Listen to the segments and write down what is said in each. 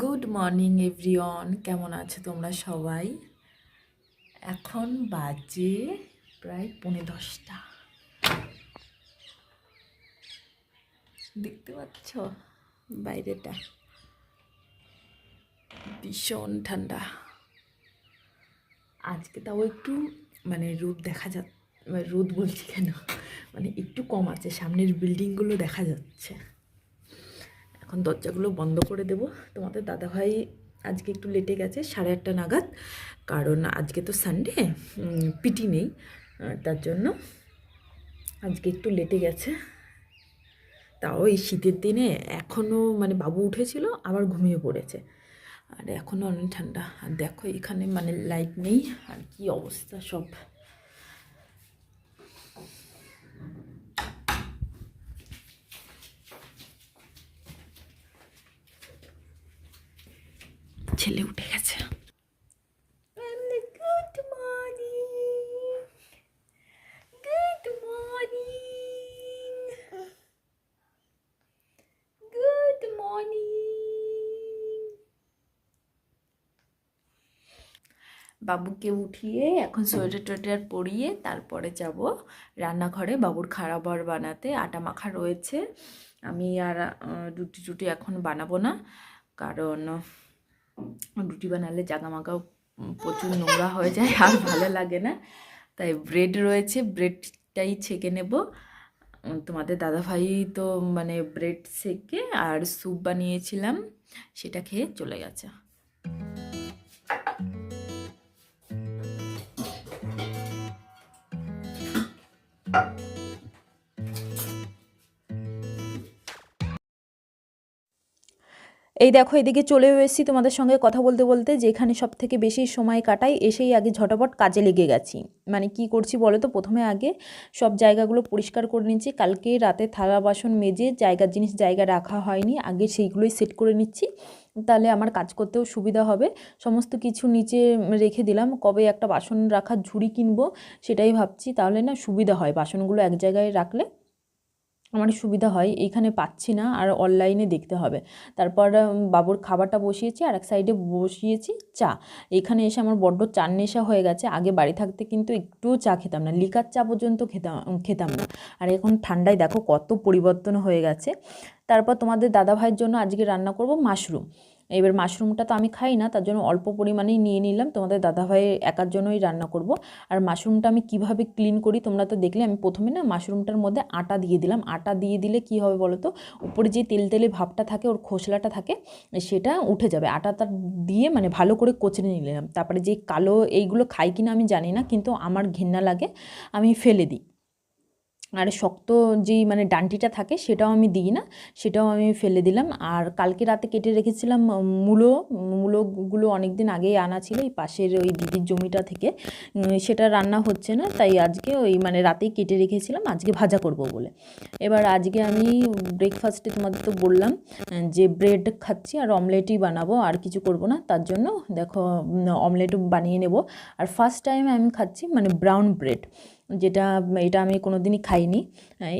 Good morning everyone কেমন আছো তোমরা সবাই? এখন বাজে প্রায় পৌনে দশটা। দেখতে পাচ্ছ বাইরেটা? ভীষণ ঠান্ডা। আজকে তাও একটু মানে রোদ দেখা যা, রোদ বলছি কেন? মানে একটু কম আছে, সামনের বিল্ডিংগুলো দেখা যাচ্ছে। এখন দরজাগুলো বন্ধ করে দেব। তোমাদের দাদাভাই আজকে একটু লেটে গেছে, সাড়ে আটটা নাগাদ। কারণ আজকে তো সানডে পিটি নেই। তার জন্য আজকে একটু লেটে গেছে। তাও এই শীতের দিনে এখনও মানে বাবু উঠেছিল, আবার ঘুমিয়ে পড়েছে। আর এখনও অনেক ঠান্ডা। আর দেখো এখানে মানে লাইট নেই, আর কি অবস্থা সব। ছেলে উঠে গেছে। Good morning good morning good morning বাবুকে উঠিয়ে এখন সোয়েটার টোয়েটার পরিয়ে তারপরে যাব রান্নাঘরে। বাবুর খারাবার বানাতে আটা মাখা রয়েছে। আমি আর রুটি টুটি এখন বানাবো না। কারণ রুটি বানালে জাগামাগাও প্রচুর নোংরা হয়ে যায়, আর ভালো লাগে না। তাই ব্রেড রয়েছে ব্রেডটাই ছেঁকে নেব। তোমাদের দাদাভাই তো মানে ব্রেড সেকে আর স্যুপ বানিয়েছিলাম, সেটা খেয়ে চলে গেছে। এই দেখো, এদিকে চলেও এসেছি তোমাদের সঙ্গে কথা বলতে বলতে, যেখানে সব থেকে বেশি সময় কাটাই, এসেই আগে ঝটাপট কাজে লেগে গেছি। মানে কি করছি বলো তো? প্রথমে আগে সব জায়গাগুলো পরিষ্কার করে নিচ্ছি। কালকে রাতে থালা, বাসন মেজে জায়গার জিনিস জায়গা রাখা হয়নি, আগে সেইগুলোই সেট করে নিচ্ছি। তাহলে আমার কাজ করতেও সুবিধা হবে। সমস্ত কিছু নিচে রেখে দিলাম। কবে একটা বাসন রাখার ঝুড়ি কিনবো সেটাই ভাবছি। তাহলে না সুবিধা হয় বাসনগুলো এক জায়গায় রাখলে। আমার সুবিধা হয়, এইখানে পাচ্ছি না, আর অনলাইনে দেখতে হবে। তারপর বাবুর খাবারটা বসিয়েছি, আর এক সাইডে বসিয়েছি চা। এখানে এসে আমার বড্ড চার নেশা হয়ে গেছে, আগে বাড়ি থাকতে কিন্তু একটুও চা খেতাম না, লিকার চা পর্যন্ত খেতাম খেতাম না। আর এখন ঠান্ডায় দেখো কত পরিবর্তন হয়ে গেছে। তারপর তোমাদের দাদা ভাইয়ের জন্য আজকে রান্না করব মাশরুম। এবার মাশরুমটা তো আমি খাই না, তার জন্য অল্প পরিমাণেই নিয়ে নিলাম। তোমাদের দাদাভাইয়ের একার জন্যই রান্না করব। আর মাশরুমটা আমি কীভাবে ক্লিন করি তোমরা তো দেখলে, আমি প্রথমে না মাশরুমটার মধ্যে আটা দিয়ে দিলাম। আটা দিয়ে দিলে কি হবে বলো তো উপরে যে তেল তেলে ভাবটা থাকে, ওর খোসলাটা থাকে, সেটা উঠে যাবে। আটাটা দিয়ে মানে ভালো করে কচড়ে নিলাম। তারপরে যে কালো এইগুলো খাই কিনা আমি জানি না, কিন্তু আমার ঘেন্না লাগে, আমি ফেলে দিই। আর শক্ত যেই মানে ডান্টিটা থাকে সেটাও আমি দিই না, সেটাও আমি ফেলে দিলাম। আর কালকে রাতে কেটে রেখেছিলাম মূলো, মূলোগুলো অনেক দিন আগেই আনা ছিল এই পাশের ওই দিদির জমিটা থেকে। সেটা রান্না হচ্ছে না, তাই আজকে ওই মানে রাতেই কেটে রেখেছিলাম, আজকে ভাজা করব বলে। এবার আজকে আমি ব্রেকফাস্টে তোমাদের তো বললাম যে ব্রেড খাচ্ছি আর অমলেটই বানাবো, আর কিছু করব না, তার জন্য দেখো অমলেট বানিয়ে নেব। আর ফার্স্ট টাইম আমি খাচ্ছি মানে ব্রাউন ব্রেড যেটা, এটা আমি কোনো দিনই খাইনি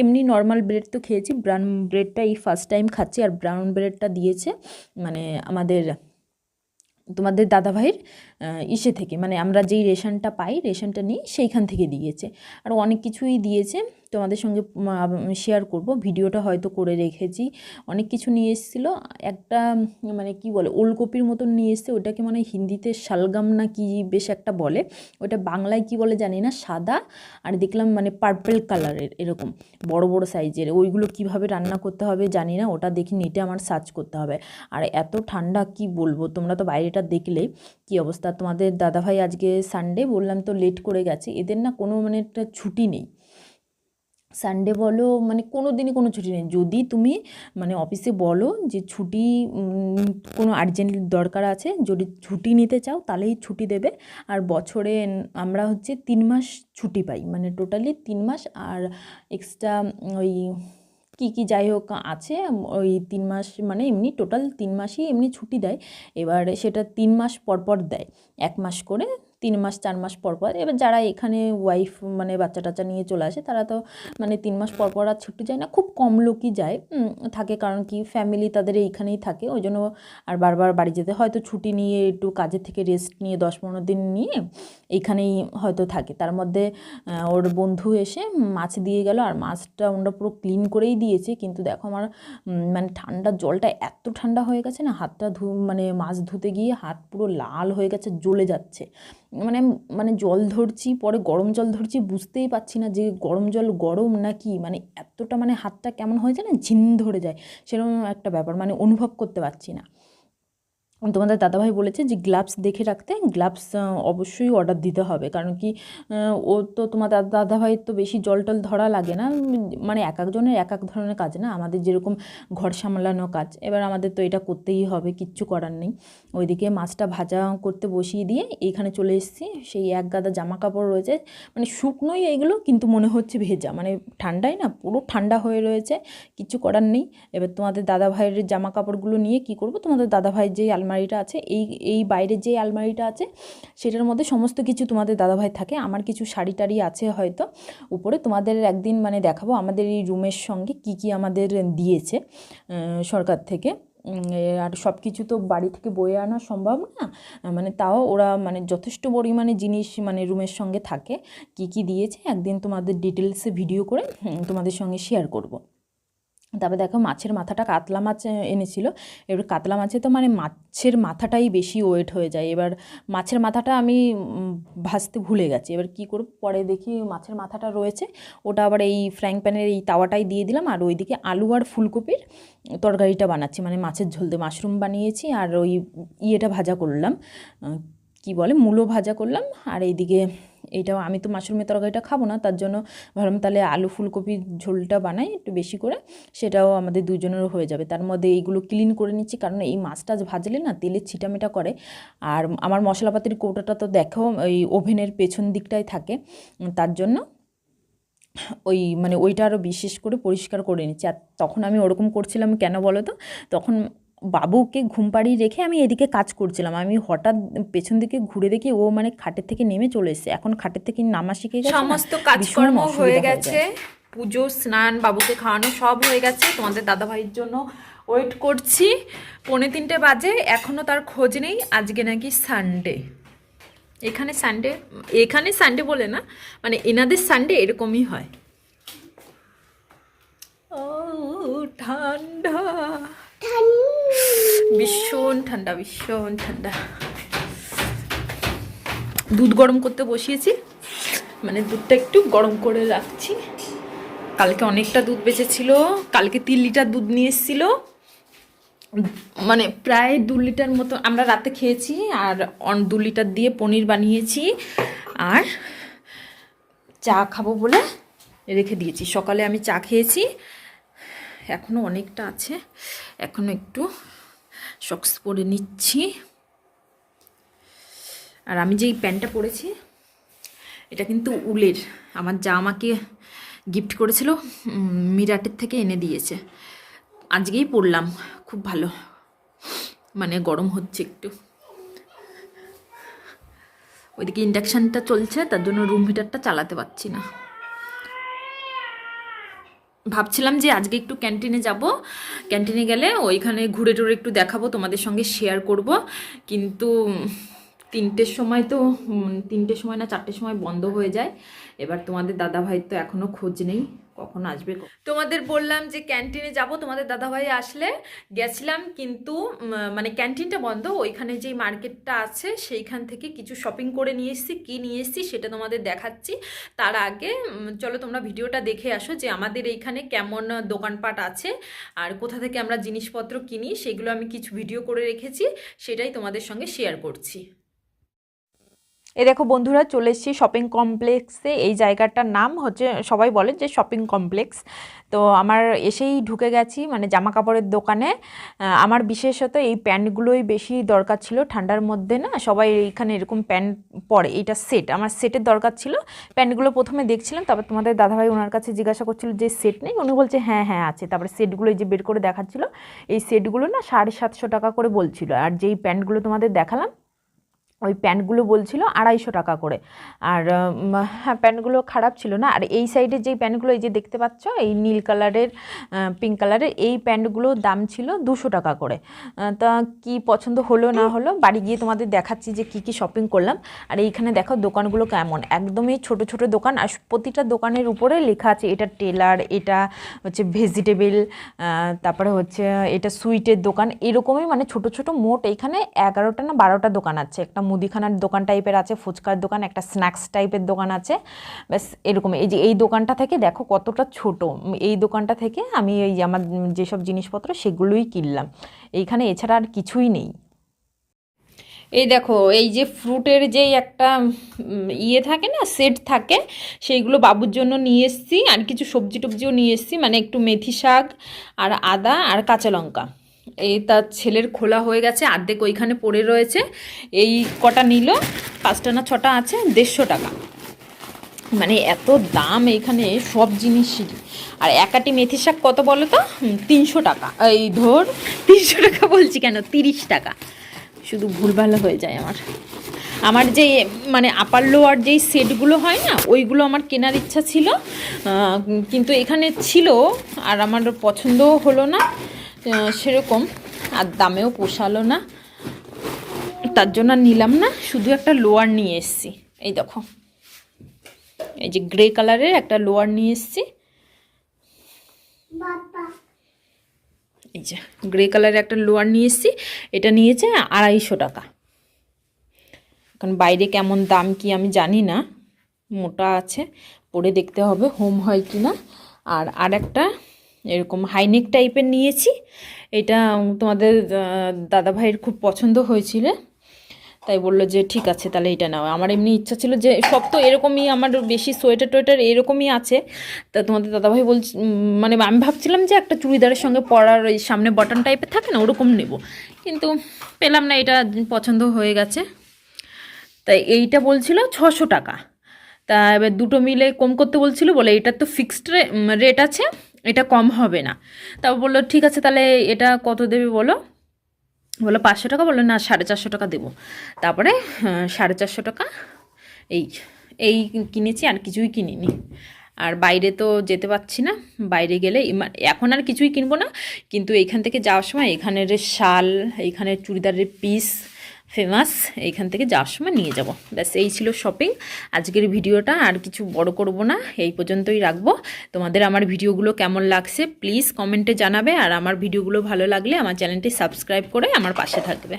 এমনি নর্মাল ব্রেড তো খেয়েছি ব্রাউন ব্রেডটা এই ফার্স্ট টাইম খাচ্ছি, আর ব্রাউন ব্রেডটা দিয়েছে মানে আমাদের, তোমাদের দাদাভাইয়ের ইসে থেকে মানে আমরা যেই রেশনটা পাই, রেশনটা নিই সেইখান থেকে দিয়েছে। আর অনেক কিছুই দিয়েছে, তোমাদের সঙ্গে শেয়ার করব। ভিডিওটা হয়তো করে রেখেছি। অনেক কিছু নিয়ে এসেছিল। একটা মানে কি বলে, ওলকপির মতন নিয়ে এসছে। ওটাকে মানে হিন্দিতে শালগাম না কি বেশ একটা বলে। ওটা বাংলায় কি বলে জানি না, সাদা। আর দেখলাম মানে পার্পেল কালারের এরকম। বড় বড় সাইজের ওইগুলো কীভাবে রান্না করতে হবে জানি না। ওটা দেখি নেটে আমার সার্চ করতে হবে। আর এত ঠান্ডা কি বলব? তোমরা তো বাইরেটা দেখলে কি অবস্থা? তোমাদের দাদাভাই আজকে সানডে বললাম তো লেট করে গেছে। এদের না কোনো মানে একটা ছুটি নেই। সানডে বলো মানে কোনো দিনই কোনো ছুটি নেই। যদি তুমি মানে অফিসে বলো যে ছুটি কোনো আর্জেন্ট দরকার আছে, যদি ছুটি নিতে চাও তাহলেই ছুটি দেবে। আর বছরে আমরা হচ্ছে তিন মাস ছুটি পাই। মানে টোটালি তিন মাস আর এক্সট্রা ওই কী কী যাই হোক আছে ওই তিন মাস মানে এমনি টোটাল তিন মাসই এমনি ছুটি দেয়। এবার সেটা তিন মাস পর পর দেয়, এক মাস করে। তিন মাস, চার মাস পর পর। এবার যারা এখানে ওয়াইফ মানে বাচ্চা টাচ্চা নিয়ে চলে আসে, তারা তো মানে তিন মাস পর পর আর ছুটি যায় না। খুব কম লোকই যায় থাকে কারণ কি ফ্যামিলি তাদের এইখানেই থাকে। ওই জন্য আর বারবার বাড়ি যেতে হয়তো ছুটি নিয়ে একটু কাজের থেকে রেস্ট নিয়ে দশ পনেরো দিন নিয়ে এইখানেই হয়তো থাকে। তার মধ্যে ওর বন্ধু এসে মাছ দিয়ে গেল আর মাছটা ওরা পুরো ক্লিন করেই দিয়েছে। কিন্তু দেখো আমার মানে ঠান্ডা জলটা এত ঠান্ডা হয়ে গেছে না, হাতটা ধু মানে মাছ ধুতে গিয়ে হাত পুরো লাল হয়ে গেছে, জ্বলে যাচ্ছে। মানে মানে জল ধরছি, পরে গরম জল ধরছি, বুঝতেই পারছি না যে গরম জল গরম না কি মানে এতটা মানে হাতটা কেমন হয়ে যায় না ঝিন ধরে যায়। সেরকম একটা ব্যাপার মানে অনুভব করতে পারছি না। তোমাদের দাদাভাই বলেছে যে গ্লাভস দেখে রাখতে গ্লাভস অবশ্যই অর্ডার দিতে হবে। কারণ কি ও তো তোমার দাদা দাদাভাই তো বেশি জল টল ধরা লাগে না। মানে এক একজনের এক এক ধরনের কাজ না। আমাদের যেরকম ঘর সামলানো কাজ, এবার আমাদের তো এটা করতেই হবে, কিচ্ছু করার নেই। ওইদিকে মাছটা ভাজা করতে বসিয়ে দিয়ে এইখানে চলে এসেছি। সেই এক গাদা জামা কাপড় রয়েছে। মানে শুকনোই এগুলো, কিন্তু মনে হচ্ছে ভেজা। মানে ঠান্ডাই না, পুরো ঠান্ডা হয়ে রয়েছে কিছু করার নেই। এবার তোমাদের দাদাভাইয়ের জামা কাপড়গুলো নিয়ে কি করব? তোমাদের দাদা যেই যেই আলমারিটা আছে, এই এই বাইরের যেই আলমারিটা আছে, সেটার মধ্যে সমস্ত কিছু তোমাদের দাদাভাই থাকে। আমার কিছু শাড়ি টাড়ি আছে হয়তো, উপরে তোমাদের একদিন মানে দেখাবো আমাদের এই রুমের সঙ্গে কি কি আমাদের দিয়েছে সরকার থেকে। আর সব কিছু তো বাড়ি থেকে বয়ে আনা সম্ভব না মানে তাও ওরা মানে যথেষ্ট পরিমাণে জিনিস মানে রুমের সঙ্গে থাকে। কি কি দিয়েছে একদিন তোমাদের ডিটেলসে ভিডিও করে তোমাদের সঙ্গে শেয়ার করব। তারপরে দেখো মাছের মাথাটা কাতলা মাছ এনেছিল। এবার কাতলা মাছে তো মানে মাছের মাথাটাই বেশি ওয়েট হয়ে যায়। এবার মাছের মাথাটা আমি ভাজতে ভুলে গেছি। এবার কি করব? পরে দেখি মাছের মাথাটা রয়েছে। ওটা আবার এই ফ্রাইং প্যানের এই তাওয়াটাই দিয়ে দিলাম। আর ওইদিকে আলু আর ফুলকপির তরকারিটা বানাচ্ছি। মানে মাছের ঝোল দিয়ে মাশরুম বানিয়েছি। আর ওই ইয়েটা ভাজা করলাম। কি বলে? মূলো ভাজা করলাম। আর এইদিকে এইটাও আমি তো মাশরুমের তরকারিটা খাব না, তার জন্য ভাবলাম তাহলে আলু ফুলকপির ঝোলটা বানাই একটু বেশি করে, সেটাও আমাদের দুজনেরও হয়ে যাবে। তার মধ্যে এইগুলো ক্লিন করে নিচ্ছি, কারণ এই মাছটা ভাজলে না তেলে ছিটামেটা করে, আর আমার মশলাপাতির কৌটাটা তো দেখো ওই ওভেনের পেছন দিকটাই থাকে, তার জন্য ওই মানে ওইটা আরও বিশেষ করে পরিষ্কার করে নিচ্ছি। আর তখন আমি ওরকম করছিলাম কেন বলো তো? তখন বাবুকে ঘুম পাড়িয়ে রেখে আমি এদিকে কাজ করছিলাম। আমি হঠাৎ পেছন দিকে ঘুরে দেখি ও মানে খাটের থেকে নেমে চলে এসেছে। এখন খাটের থেকে নামা শিখে গেছে সমস্ত কাজকর্ম হয়ে গেছে। পুজো স্নান বাবুকে খাওয়ানো সব হয়ে গেছে। তোমাদের দাদা ভাইয়ের জন্য ওয়েট করছি। পৌনে তিনটে বাজে এখনও তার খোঁজ নেই। আজকে নাকি সানডে। এখানে সানডে এখানে সানডে বলে না মানে এনাদের সানডে এরকমই হয়। ও ঠান্ডা। ঠান্ডা। ভীষণ ঠান্ডা ভীষণ ঠান্ডা। দুধ গরম করতে বসিয়েছি। মানে দুধটা একটু গরম করে রাখছি। কালকে অনেকটা দুধ বেঁচেছিল। কালকে তিন লিটার দুধ নিয়ে এসেছিল। মানে প্রায় দু লিটার মতো আমরা রাতে খেয়েছি আর অন দু লিটার দিয়ে পনির বানিয়েছি। আর চা খাব বলে রেখে দিয়েছি। সকালে আমি চা খেয়েছি। এখনও অনেকটা আছে। এখনও একটু সক্স পরে নিচ্ছি। আর আমি যেই প্যান্টটা পরেছি, এটা কিন্তু উলের। আমার যা আমাকে গিফট করেছিল মিরাটের থেকে এনে দিয়েছে। আজকেই পরলাম, খুব ভালো। মানে গরম হচ্ছে একটু। ওইদিকে ইন্ডাকশানটা চলছে, তার জন্য রুম হিটারটা চালাতে পারছি না। ভাবছিলাম যে আজকে একটু ক্যান্টিনে যাব। ক্যান্টিনে গেলে ওইখানে ঘুরে টুরে একটু দেখাবো, তোমাদের সঙ্গে শেয়ার করব। কিন্তু তিনটের সময় তো তিনটের সময় না, চারটের সময় বন্ধ হয়ে যায়। এবার তোমাদের দাদা ভাই তো এখনও খোঁজ নেই। কখন আসবে? তোমাদের বললাম যে ক্যান্টিনে যাব তোমাদের দাদা ভাই আসলে গেছিলাম কিন্তু মানে ক্যান্টিনটা বন্ধ ওইখানে যেই মার্কেটটা আছে সেইখান থেকে কিছু শপিং করে নিয়ে এসেছি কী নিয়ে এসেছি সেটা তোমাদের দেখাচ্ছি। তার আগে চলো তোমরা ভিডিওটা দেখে আসো যে আমাদের এইখানে কেমন দোকানপাট আছে আর কোথা থেকে আমরা জিনিসপত্র কিনি সেগুলো আমি কিছু ভিডিও করে রেখেছি সেটাই তোমাদের সঙ্গে শেয়ার করছি। এই দেখো বন্ধুরা চলে এসেছি শপিং কমপ্লেক্সে এই জায়গাটার নাম হচ্ছে, সবাই বলে যে শপিং কমপ্লেক্স তো আমার এসেই ঢুকে গেছি মানে জামা কাপড়ের দোকানে আমার বিশেষত এই প্যান্টগুলোই বেশি দরকার ছিল ঠান্ডার মধ্যে না। সবাই এইখানে এরকম প্যান্ট পরে, এইটা সেট আমার সেটের দরকার ছিল। প্যান্টগুলো প্রথমে দেখছিলাম, তারপর তোমাদের দাদাভাই ওনার কাছে জিজ্ঞাসা করছিল যে সেট নেই? উনি বলছে হ্যাঁ হ্যাঁ আছে। তারপরে সেটগুলো যে বের করে দেখাচ্ছিল, এই সেটগুলো না সাড়ে সাতশো টাকা করে বলছিল। আর যেই প্যান্টগুলো তোমাদের দেখালাম ওই প্যান্টগুলো বলছিল আড়াইশো টাকা করে। আর হ্যাঁ প্যান্টগুলো খারাপ ছিল না। আর এই সাইডের যেই প্যান্টগুলো, এই যে দেখতে পাচ্ছ, এই নীল কালারের পিঙ্ক কালারের, এই প্যান্টগুলোর দাম ছিল দুশো টাকা করে। তা কি পছন্দ হলো, না হলো, বাড়ি গিয়ে তোমাদের দেখাচ্ছি যে কি কি শপিং করলাম। আর এইখানে দেখো দোকানগুলো কেমন। একদমই ছোট ছোট দোকান, আর প্রতিটা দোকানের উপরে লেখা আছে, এটা টেলার, এটা হচ্ছে ভেজিটেবল তারপরে হচ্ছে, এটা সুইটের দোকান। এরকমই মানে ছোট ছোট মোট এইখানে এগারোটা না বারোটা দোকান আছে। একটা মুদিখানার দোকান টাইপের আছে, ফুচকার দোকান, একটা স্ন্যাক্স টাইপের দোকান আছে। ব্যাস, এরকম। এই যে, এই দোকানটা থেকে দেখো কতটা ছোট। এই দোকানটা থেকে আমি এই আমার যেসব জিনিসপত্র সেগুলোই কিনলাম। এইখানে এছাড়া আর কিছুই নেই। এই দেখো, এই যে ফ্রুটের যেই একটা ইয়ে থাকে না সেট থাকে, সেইগুলো বাবুর জন্য নিয়ে এসেছি। আর কিছু সবজি টবজিও নিয়ে এসেছি। মানে একটু মেথি শাক, আর আদা, আর কাঁচা লঙ্কা। এই তার ছেলের খোলা হয়ে গেছে, আর্ধেক ওইখানে পড়ে রয়েছে। এই কটা নিল, পাঁচটা না ছটা আছে, দেড়শো টাকা। মানে এত দাম এখানে, সব জিনিসই। আর একাটি মেথি শাক কত বলো তো? তিনশো টাকা। এই ধর, তিনশো টাকা বলছি কেন? তিরিশ টাকা। শুধু ভুলভাল হয়ে যায় আমার। আমার যে মানে আপার লোয়ার যেই সেটগুলো হয় না, ওইগুলো আমার কেনার ইচ্ছা ছিল। কিন্তু এখানে ছিল, আর আমার পছন্দও হলো না। সেরকম আর দামেও পোষালো না। তার জন্য আর নিলাম না শুধু একটা লোয়ার নিয়ে এসেছি। এই দেখো এই যে গ্রে কালারের একটা লোয়ার নিয়ে এসেছি। এই যে গ্রে কালারের একটা লোয়ার নিয়ে এসেছি এটা নিয়েছে আড়াইশো টাকা। এখন বাইরে কেমন দাম কি আমি জানি না মোটা আছে পরে দেখতে হবে হোম হয় কি না আর আর একটা এরকম হাইনেক টাইপের নিয়েছি। এটা তোমাদের আহ, দাদাভাইয়ের খুব পছন্দ হয়েছিল। তাই বলল যে ঠিক আছে তাহলে এটা নাও। আমার এমনি ইচ্ছা ছিল যে সব তো এরকমই আমার বেশি সোয়েটার টোয়েটার এরকমই আছে। তা তোমাদের দাদাভাই বলছি মানে আমি ভাবছিলাম যে একটা চুড়িদারের সঙ্গে পরার ওই সামনে বটন টাইপের থাকে না ওরকম নেব। কিন্তু পেলাম না এটা পছন্দ হয়ে গেছে। তাই এইটা বলছিল ছশো টাকা। তা এবার দুটো মিলে কম করতে বলছিল বলে এটার তো ফিক্সড রেট আছে। এটা কম হবে না। তারপর বলল, ঠিক আছে, তাহলে এটা কত দেবে বলো? বলল, পাঁচশো টাকা। বলল, না, সাড়ে চারশো টাকা দেবো। তারপরে সাড়ে চারশো টাকা এই এই কিনেছি, আর কিছুই কিনিনি। আর বাইরে তো যেতে পারছি না, বাইরে গেলে এখন আর কিছুই কিনবো না। কিন্তু এইখান থেকে যাওয়ার সময় এখানের শাল এইখানের চুড়িদারের পিস ফেমাস এইখান থেকে যাওয়ার সময় নিয়ে যাব। ব্যাস, এই ছিল শপিং আজকের ভিডিওটা আর কিছু বড় করব না, এই পর্যন্তই রাখব। তোমাদের আমার ভিডিওগুলো কেমন লাগছে প্লিজ কমেন্টে জানাবে। আর আমার ভিডিওগুলো ভালো লাগলে আমার চ্যানেলটি সাবস্ক্রাইব করে আমার পাশে থাকবে।